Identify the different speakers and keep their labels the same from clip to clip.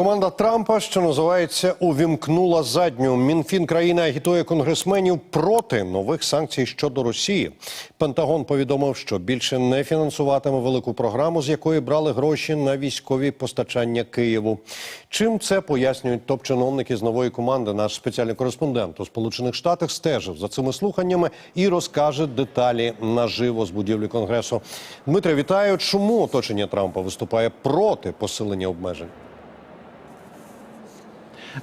Speaker 1: Команда Трампа, що називається, увімкнула задню. Мінфін країни агітує конгресменів проти нових санкцій щодо Росії. Пентагон повідомив, що більше не фінансуватиме велику програму, з якої брали гроші на військові постачання Києву. Чим це пояснюють топ-чиновники з нової команди? Наш спеціальний кореспондент у Сполучених Штатах стежив за цими слуханнями і розкаже деталі наживо з будівлі конгресу. Дмитре, вітаю. Чому оточення Трампа виступає проти посилення обмежень?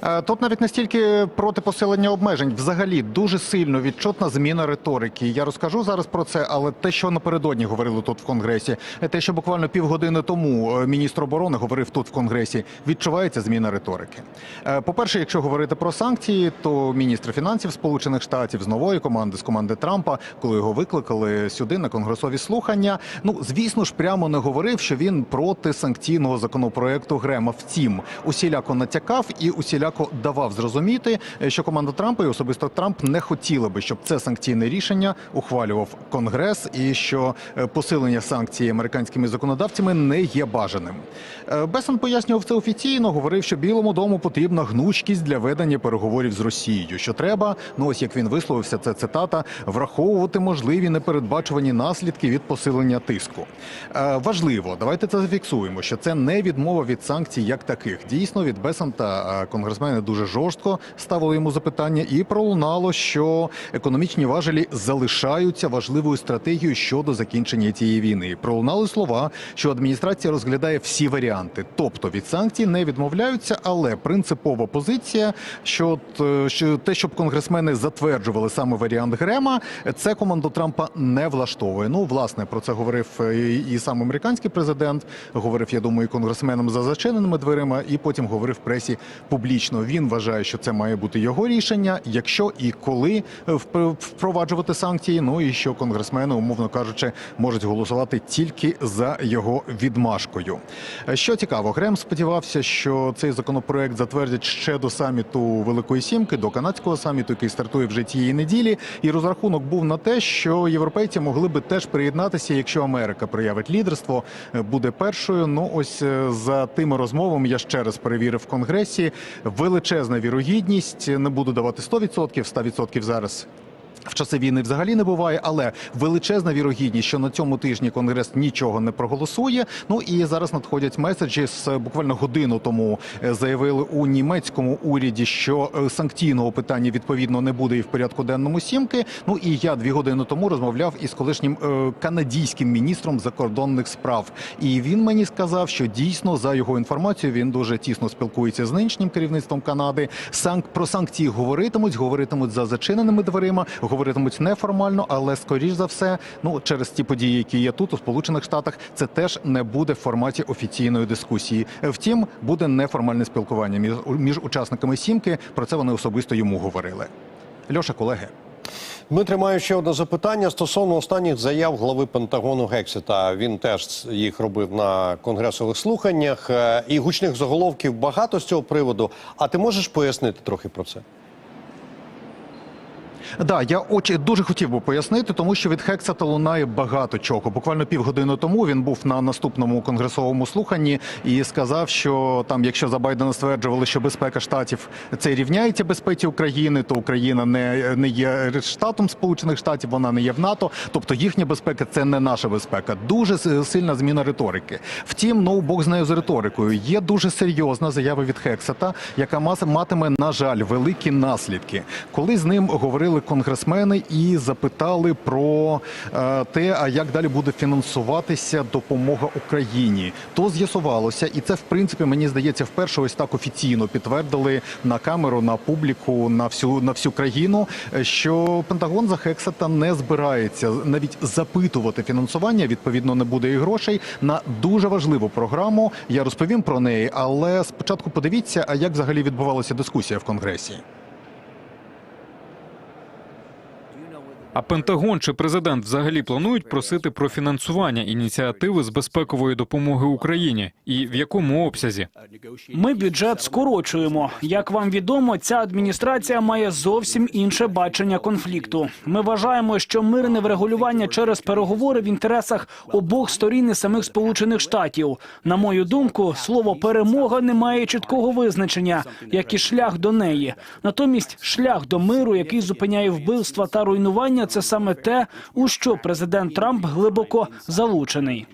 Speaker 2: Е, Тут навіть не стільки проти посилення обмежень, взагалі дуже сильно відчутна зміна риторики. Я розкажу зараз про це, але те, що напередодні говорили тут в конгресі, е, те, що буквально півгодини тому е, міністр оборони говорив тут в конгресі, відчувається зміна риторики. Е, По-перше, якщо говорити про санкції, то міністр фінансів Сполучених Штатів з нової команди, з команди Трампа, коли його викликали сюди на конгресові слухання, ну звісно ж, прямо не говорив, що він проти санкційного законопроекту Грема. Втім, усіляко натякав і усіляко давав зрозуміти, е, що команда Трампа і особисто Трамп не хотіли би, щоб це санкційне рішення ухвалював Конгрес, і що е, посилення санкцій американськими законодавцями не є бажаним. Е, Бесон пояснював це офіційно. Говорив, що Білому дому потрібна гнучкість для ведення переговорів з Росією. Що треба, ну ось як він висловився, це цитата, враховувати можливі непередбачувані наслідки від посилення тиску. Важливо, давайте це зафіксуємо, що це не відмова від санкцій як таких. Дійсно, від Бесанта е, конгресмени дуже жорстко ставили йому запитання, і пролунало, що економічні важелі залишаються важливою стратегією щодо закінчення цієї війни. Пролунали слова, що адміністрація розглядає всі варіанти, тобто від санкцій не відмовляються, але принципова позиція, е, що те, щоб конгресмени затверджували саме варіант Грема, це команду Трампа не влаштовує. Ну, власне, про це говорив е, і сам американський президент. Говорив, я думаю, і конгресменам за зачиненими дверима, і потім говорив в пресі публічно. Він вважає, що це має бути його рішення, якщо і коли е, впроваджувати санкції. Ну і що конгресмени, умовно кажучи, можуть голосувати тільки за його відмашкою. Е, Що цікаво, Грем сподівався, що цей законопроект затвердять ще до саміту Великої Сімки, до канадського саміту, який стартує вже цієї неділі. І розрахунок був на те, що європейці могли би теж приєднатися, якщо Америка проявить лідерство, е, буде першою. Ну ось за тими розмовами я ще раз перевірив в конгресі. Величезна вірогідність. Не буду давати 100%, 100% зараз. В часи війни взагалі не буває, але величезна вірогідність, що на цьому тижні конгрес нічого не проголосує. Ну і зараз надходять меседжі з буквально годину тому е, заявили у німецькому уряді, що е, санкційного питання відповідно не буде і в порядку денному сімки. Ну і я дві години тому розмовляв із колишнім е, канадійським міністром закордонних справ. І він мені сказав, що дійсно за його інформацією він дуже тісно спілкується з нинішнім керівництвом Канади. Санк про санкції говоритимуть, говоритимуть за зачиненими дверима, говоритимуть неформально, але скоріш за все, ну через ті події, які є тут у Сполучених Штатах, це теж не буде в форматі офіційної дискусії. Втім, буде неформальне спілкування між, учасниками сімки. Про це вони особисто йому говорили. Льоша, колеги.
Speaker 1: Дмитре, маю ще одне запитання стосовно останніх заяв глави Пентагону Гексіта. Він теж їх робив на конгресових слуханнях. Е, І гучних заголовків багато з цього приводу. А ти можеш пояснити трохи про це?
Speaker 2: Да, я очі дуже хотів би пояснити, тому що від Хексета лунає багато чого. Буквально півгодини тому він був на наступному конгресовому слуханні і сказав, що там, якщо за Байдена стверджували, що безпека штатів це рівняється безпеці України, то Україна не, не є штатом Сполучених Штатів, вона не є в НАТО. Тобто їхня безпека це не наша безпека. Дуже сильна зміна риторики. Втім, ну Бог з з риторикою. Є дуже серйозна заява від Хексета, яка матиме, на жаль, великі наслідки. Коли з ним говорили конгресмени і запитали про е, те, а як далі буде фінансуватися допомога Україні, то з'ясувалося, і це в принципі мені здається вперше ось так офіційно підтвердили на камеру, на публіку, на всю на всю країну, е, що Пентагон за Хексета не збирається навіть запитувати фінансування. Відповідно, не буде і грошей на дуже важливу програму. Я розповім про неї, але спочатку подивіться, а як взагалі відбувалася дискусія в конгресі.
Speaker 3: А Пентагон чи президент взагалі планують просити про фінансування ініціативи з безпекової допомоги Україні і в якому обсязі?
Speaker 4: Ми бюджет скорочуємо. Як вам відомо, ця адміністрація має зовсім інше бачення конфлікту. Ми вважаємо, що мирне врегулювання через переговори в інтересах обох сторін і самих Сполучених Штатів. На мою думку, слово перемога не має чіткого визначення, як і шлях до неї. Натомість, шлях до миру, який зупиняє вбивства та руйнування, це саме те, у що президент Трамп глибоко залучений.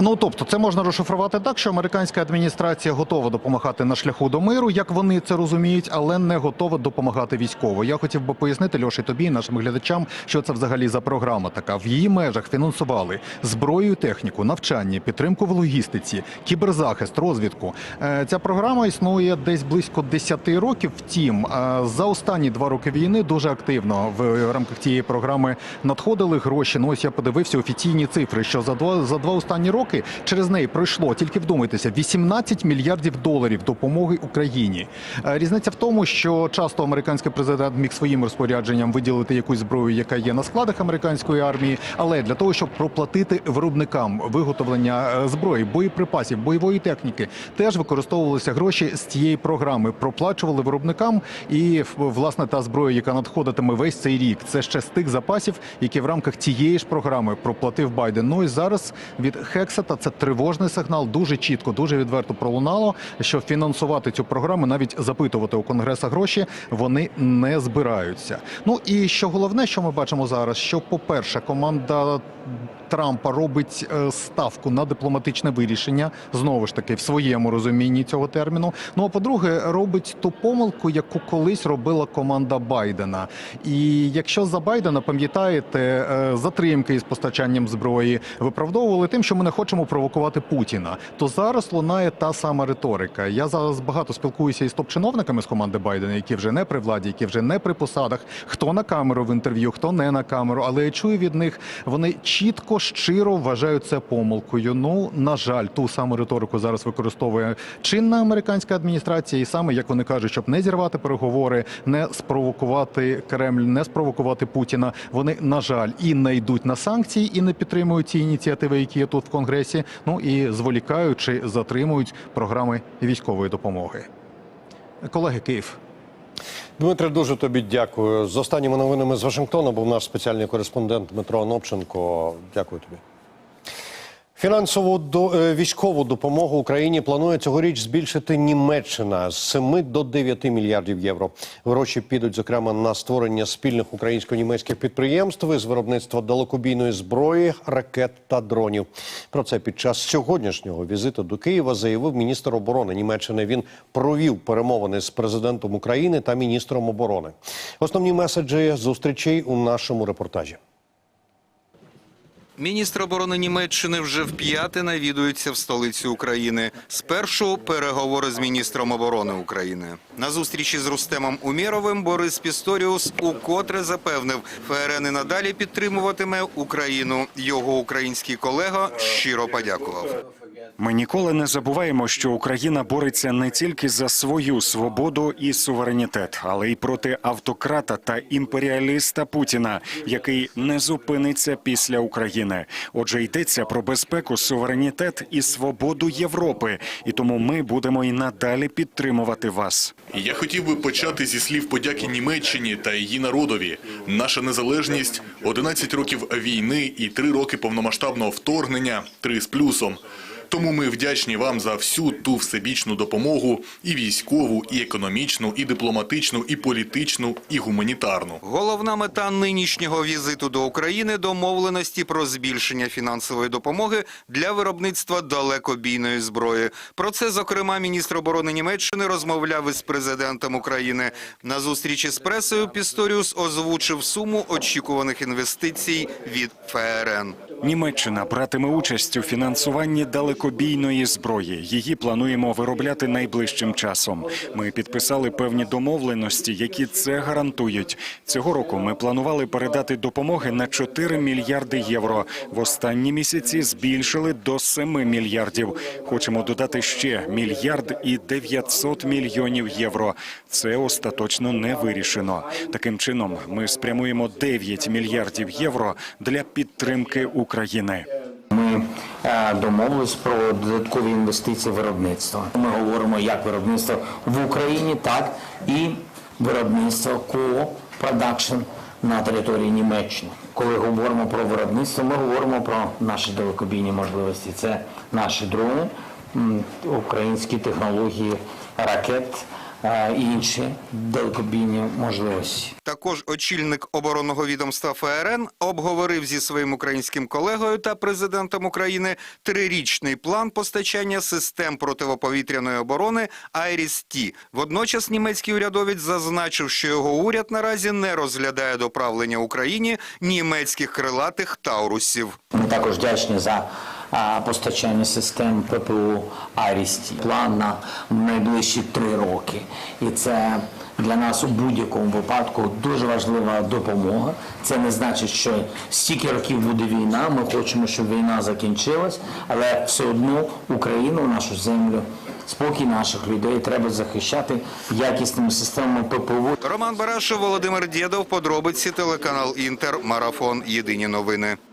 Speaker 2: Ну тобто, це можна розшифрувати так, що американська адміністрація готова допомагати на шляху до миру, як вони це розуміють, але не готова допомагати військово. Я хотів би пояснити Льоші тобі і нашим глядачам, що це взагалі за програма така. В її межах фінансували зброю, техніку, навчання, підтримку в логістиці, кіберзахист, розвідку. Е, Ця програма існує десь близько 10 років. Втім, е, за останні два роки війни дуже активно в рамках цієї програми надходили гроші. Ну ось я подивився офіційні цифри, що за два за два останні роки через неї пройшло тільки вдумайтеся 18 мільярдів доларів допомоги Україні. Е, Різниця в тому, що часто американський президент міг своїм розпорядженням виділити якусь зброю, яка є на складах американської армії, але для того, щоб проплатити виробникам виготовлення е, зброї, боєприпасів, бойової техніки, теж використовувалися гроші з цієї програми. Проплачували виробникам, і власне та зброя, яка надходитиме весь цей рік, це ще з тих запасів, які в рамках цієї ж програми проплатив Байден. Ну і зараз від Хексета це тривожний сигнал. Дуже чітко, дуже відверто пролунало, що фінансувати цю програму, навіть запитувати у конгреса гроші, вони не збираються. Ну і що головне, що ми бачимо зараз, що, по-перше, команда. Трампа робить е, ставку на дипломатичне вирішення знову ж таки в своєму розумінні цього терміну. Ну а по-друге, робить ту помилку, яку колись робила команда Байдена. І якщо за Байдена пам'ятаєте е, затримки із постачанням зброї, виправдовували тим, що ми не хочемо провокувати Путіна, то зараз лунає та сама риторика. Я зараз багато спілкуюся із топ-чиновниками з команди Байдена, які вже не при владі, які вже не при посадах, хто на камеру в інтерв'ю, хто не на камеру. Але я чую від них, вони чітко щиро вважають це помилкою. Ну на жаль, ту саму риторику зараз використовує чинна американська адміністрація, і саме як вони кажуть, щоб не зірвати переговори, не спровокувати Кремль, не спровокувати Путіна. Вони на жаль і не йдуть на санкції, і не підтримують ці ініціативи, які є тут в конгресі. Ну і зволікають чи затримують програми військової допомоги. Колеги Київ.
Speaker 1: Дмитре, дуже тобі дякую. З останніми новинами з Вашингтона був наш спеціальний кореспондент Дмитро Анопченко. Дякую тобі. Фінансову е, військову допомогу Україні планує цьогоріч збільшити Німеччина з 7 до 9 мільярдів євро. Гроші підуть зокрема на створення спільних українсько-німецьких підприємств із виробництва далекобійної зброї, ракет та дронів. Про це під час сьогоднішнього візиту до Києва заявив міністр оборони Німеччини. Він провів перемовини з президентом України та міністром оборони. Основні меседжі зустрічей у нашому репортажі.
Speaker 5: Міністр оборони Німеччини вже вп'яте навідується в столицю України. Спершу переговори з міністром оборони України. На зустрічі з Рустемом Умєровим Борис Пісторіус укотре запевнив, ФРН і надалі підтримуватиме Україну. Його український колега щиро подякував.
Speaker 6: Ми ніколи не забуваємо, що Україна бореться не тільки за свою свободу і суверенітет, але й проти автократа та імперіаліста Путіна, який не зупиниться після України. Отже, йдеться про безпеку, суверенітет і свободу Європи, і тому ми будемо і надалі підтримувати вас.
Speaker 7: Я хотів би почати зі слів подяки Німеччині та її народові. Наша незалежність, 11 років війни і 3 роки повномасштабного вторгнення, 3 з плюсом. Тому ми вдячні вам за всю ту всебічну допомогу і військову, і економічну, і дипломатичну, і політичну, і гуманітарну.
Speaker 5: Головна мета нинішнього візиту до України – домовленості про збільшення фінансової допомоги для виробництва далекобійної зброї. Про це, зокрема, міністр оборони Німеччини розмовляв із президентом України. На зустрічі з пресою Пісторіус озвучив суму очікуваних інвестицій від ФРН.
Speaker 6: Німеччина братиме участь у фінансуванні далекобійної зброї. Її плануємо виробляти найближчим часом. Ми підписали певні домовленості, які це гарантують. Цього року ми планували передати допомоги на 4 мільярди євро. В останні місяці збільшили до 7 мільярдів. Хочемо додати ще мільярд і 900 мільйонів євро. Це остаточно не вирішено. Таким чином, ми спрямуємо 9 мільярдів євро для підтримки України.
Speaker 8: Ми е, домовились про додаткові інвестиції в виробництво. Ми говоримо як виробництво в Україні, так і виробництво ко-продакшн на території Німеччини. Коли говоримо про виробництво, ми говоримо про наші далекобійні можливості. Це наші дрони, українські технології ракет інші далекобійні можливості.
Speaker 5: Також очільник оборонного відомства ФРН обговорив зі своїм українським колегою та президентом України трирічний план постачання систем противоповітряної оборони «Айріс-Ті». Водночас німецький урядовець зазначив, що його уряд наразі не розглядає доправлення Україні німецьких крилатих таурусів.
Speaker 8: Ми також вдячні за постачання систем ППО «Арісті». План на найближчі три роки. І це для нас у будь-якому випадку дуже важлива допомога. Це не значить, що стільки років буде війна. Ми хочемо, щоб війна закінчилась, але все одно Україну, нашу землю, спокій наших людей треба захищати якісними системами ППО.
Speaker 5: Роман Барашев, Володимир Дєдов, подробиці, телеканал «Інтер», Марафон, Єдині новини.